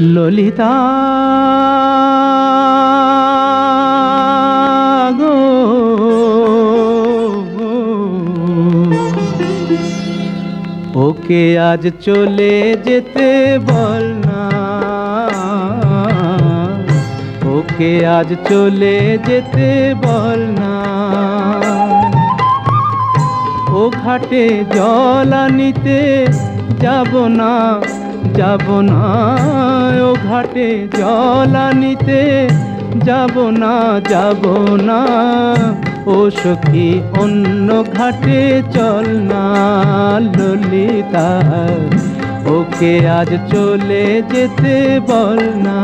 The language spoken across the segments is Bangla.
ললিতা গো। ওকে আজ চলে যেতে বল না। ওকে আজ চলে যেতে বল না। ও ঘাটে জল আনিতে যাব না। যাব না, ও ঘাটে জল আনিতে যাব না যাব না। ও সখী, অন্য ঘাটে চল না, ললিতা। ওকে আজ চলে যেতে বল না।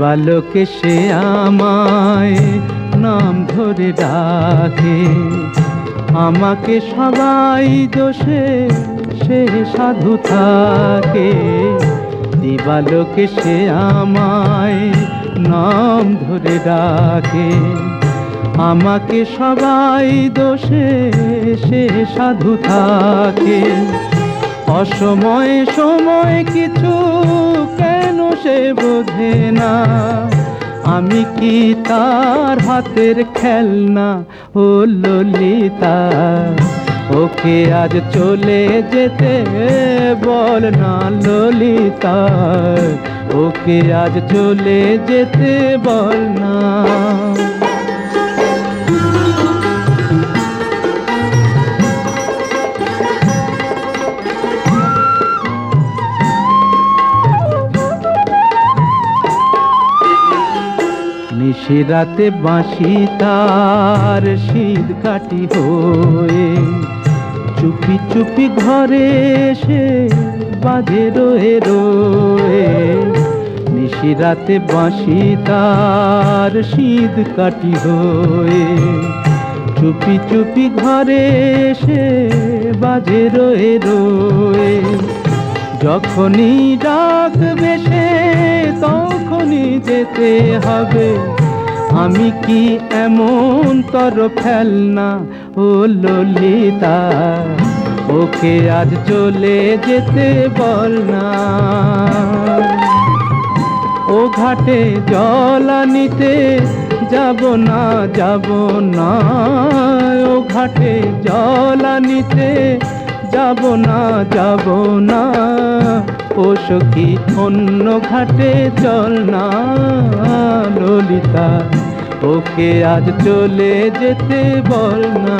দিবালোকে সে আমায় নাম ধরে ডাকে। আমাকে সবাই দোষে, সে সাধু থাকে। দিবালোকে সে আমায় নাম ধরে ডাকে। আমাকে সবাই দোষে, সে সাধু থাকে। অসময়ে, সময় কিছু কেন সে বোঝে না? আমি কি তার হাতের খেলনা? ও ললিতা, ওকে আজ চলে যেতে বল না ললিতা, ওকে আজ চলে যেতে বল না। নিশিরাতে বাঁশি তার শীত কাটি হয়ে। চুপি চুপি ঘরে এসে বাজে রয়ে রয়ে। নিশিরাতে বাঁশি তার শীত কাটি হয়ে। চুপি চুপি ঘরে এসে বাজে রয়ে রয়ে। যখনই ডাকবে সে তখনই যেতে হবে। আমি কি এমন তর ফেলনা, ও ললিতা? ওকে আজ চলে যেতে বল না। ও ঘাটে জল আনিতে যাব না যাব না। ও ঘাটে জল আনিতে যাব না যাব না। ও সখী, অন্য ঘাটে চল না, ললিতা। ওকে আজ চলে যেতে বল না।